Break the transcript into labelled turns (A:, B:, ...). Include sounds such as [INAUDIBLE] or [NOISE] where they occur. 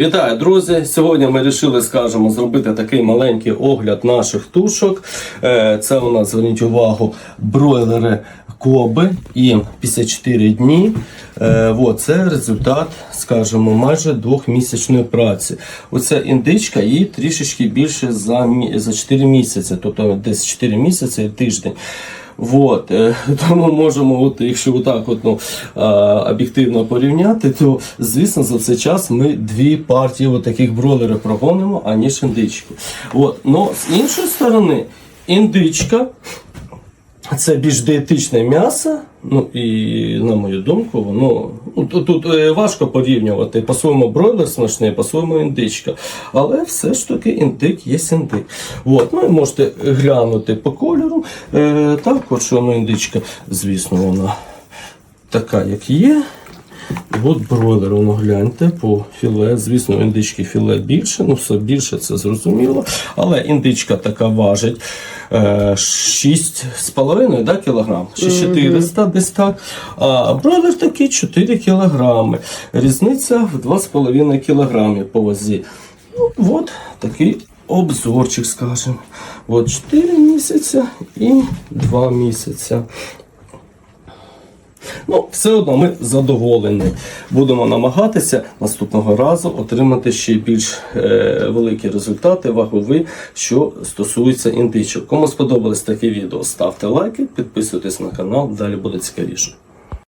A: Вітаю, друзі! Сьогодні ми вирішили, скажімо, зробити такий маленький огляд наших тушок. Е, Це у нас, зверніть увагу, бройлери Коби, їм 54 дні. Е, це результат, скажімо, майже двохмісячної праці. Оця індичка їй трішечки більше за 4 місяці, тобто десь 4 місяці і тиждень. Вот, е, [LAUGHS] тому можемо, от, якщо отак от, ну, об'єктивно порівняти, то звісно за цей час ми дві партії от таких бройлерів прогонимо, аніж індичку. От, но з іншої сторони, індичка це більш дієтичне м'ясо. Ну і на мою думку, воно ну, тут, тут е, важко порівнювати. По-своєму бройлер смачний, по-своєму індичка. Але все ж таки індик є індик. От, ну і можете глянути по кольору. Е, так, от що ну, індичка, звісно, вона така, як є. І от бройлер, воно гляньте по філе. Звісно, індички філе більше, ну все більше, це зрозуміло. Але індичка така важить е, 6,5 да, кілограм, чи 400 десь так. А бройлер такий 4 кілограми. Різниця в 2,5 кілограмі по вазі. Ну, от такий обзорчик, скажімо. От 4 місяця і 2 місяця. Ну, все одно ми задоволені. Будемо намагатися наступного разу отримати ще більш е, великі результати, вагові, що стосується індичок. Кому сподобалось таке відео, ставте лайки, підписуйтесь на канал, далі буде цікавіше.